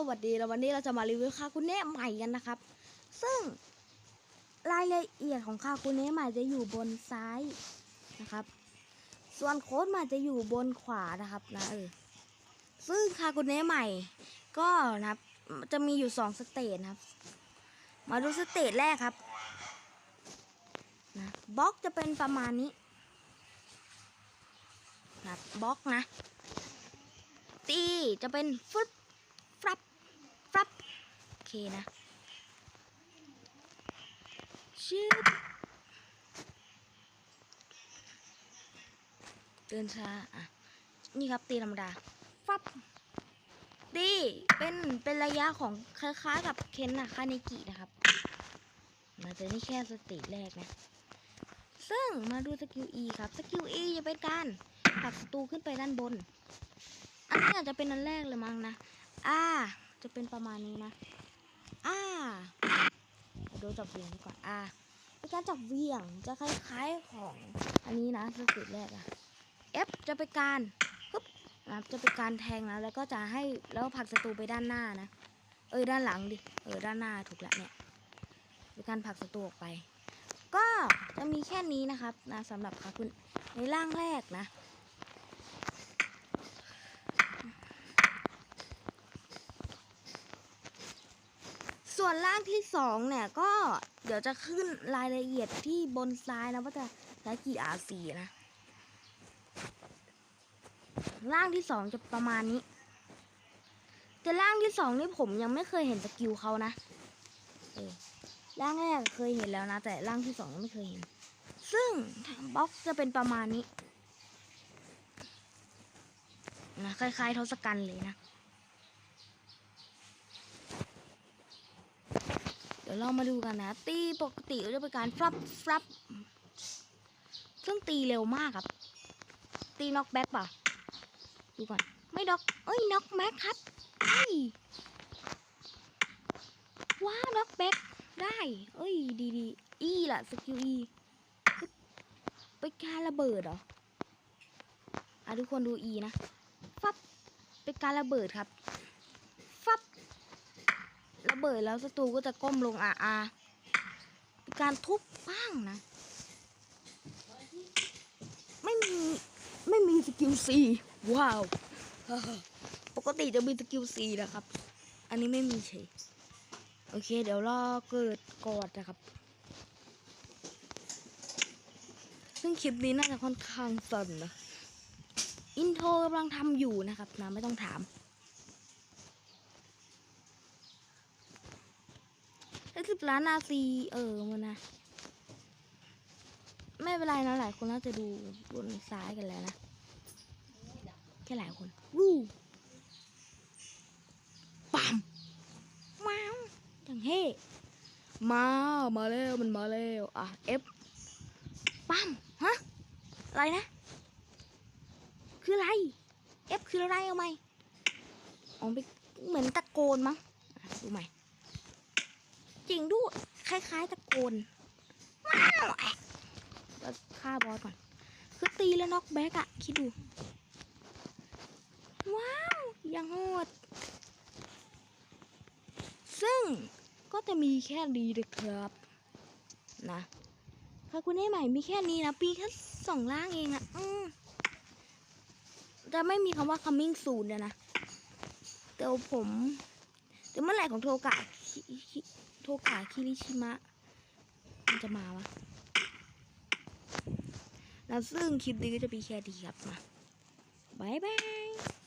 สวัสดีแล้ววันนี้เราจะมารีวิวคาคุเนะใหม่กันนะครับ ซึ่งรายละเอียดของคาคุเนะใหม่จะอยู่บนซ้ายนะครับ ส่วนโค้ดใหม่จะอยู่บนขวานะครับนะเออซึ่งคาคุเนะใหม่ ก็นะครับจะมีอยู่สองสเตจนะครับ มาดูสเตจแรกครับนะบล็อกจะเป็นประมาณนี้นะบล็อกนะตีจะเป็นฟึบฟรับ เคนะชืบเดินช้าอะ นี่ครับตีธรรมดา ฟับดีเป็น เป็นระยะของคล้ายๆกับเคนนะคาเนกินะครับ มาเจอนี่แค่สเตจแรกนะ ซึ่งมาดูสกิล E ครับ สกิล E จะเป็นการผลักศัตรูขึ้นไปด้านบน อันนี้อาจจะเป็นอันแรกเลยมั้งนะ อ่า จะเป็นประมาณนี้นะ อ่าโดนจับเวียงไปก่อนอ่าเป็นการจับเวียงจะคล้ายๆของอันนี้นะสเต็ปแรกอะ F จะเป็นการปึ๊บนะจะเป็นการแทงนะแล้วก็จะให้แล้วผลักศัตรูไปด้านหน้านะ เอ้ยด้านหลังดิเออด้านหน้าถูกแล้วเนี่ยเป็นการผลักศัตรูออกไป ก็จะมีแค่นี้นะครับนะสำหรับคาคุณในร่างแรกนะ วนล่างที่สองเนี่ยก็เดี๋ยวจะขึ้นรายละเอียดที่บนซ้ายนะว่าจะใช้กี่อาซีนะ ล่างที่สองจะประมาณนี้ แต่ล่างที่สองนี่ผมยังไม่เคยเห็นสกิลเขานะล่างแรกเคยเห็นแล้วนะ แต่ล่างที่สองยังไม่เคยเห็น ซึ่งบล็อกจะเป็นประมาณนี้นะคล้ายๆทศกัณฐ์เลยนะ ดี๋ยวเรามาดูกันนะ ตีปกติจะเป็นการฟลับฟลับซึ่งตีเร็วมากครับ ตีน็อกแบ็กเปล่าดูก่อน ไม่น็อกเอ้ยน็อกแบ็กครับว้าวน็อกแบ็กได้ เอ้ย ดีดีอีล่ะสกิลอีไปการระเบิดเหรออะทุกคนดูอีนะฟับเป็นการระเบิดครับ เบิดแล้วศัตรูก็จะก้มลงอาอาการทุบป้างนะ ไม่มีไม่มีสกิลซีว้าว ปกติจะมีสกิลซีนะครับ อันนี้ไม่มีเฉยโอเค เดี๋ยวรอเกิดกอดนะครับ ซึ่งคลิปนี้น่าจะค่อนข้างสนนะ อินโทรกำลังทำอยู่นะครับนะไม่ต้องถาม ได้ สิบล้านนาซีเออมันนะ ไม่เป็นไรนะหลายคนน่าจะดูบนซ้ายกันแล้วนะ แค่หลายคนวู้ปั๊มว้าวจังเฮ่มา มาแล้วมันมาแล้วอะ F ปั๊มฮะอะไรนะ คืออะไร F คืออะไรเอาไหมอ๋อไปเหมือนตะโกนมั้งดูใหม่ จริงด้วย คล้าย ๆ ตะโกนว้าวแอะแล้วฆ่าบอสก่อน คือตีแล้วน็อกแบ็กอะคิดดู ว้าว ยังโหด ซึ่งก็จะมีแค่นี้เลยครับ นะคาคุเน่ใหม่มีแค่นี้นะ ปีแค่สองล่างเองอะอืมจะไม่มีคำว่า coming soon เลยนะแต่ผมแต่เมื่อไหร่ของโทกะ โทกาคิริชิมะ มันจะมาวะ แล้วซึ่งคลิปนี้ก็จะมีแค่ดีครับมาบายบาย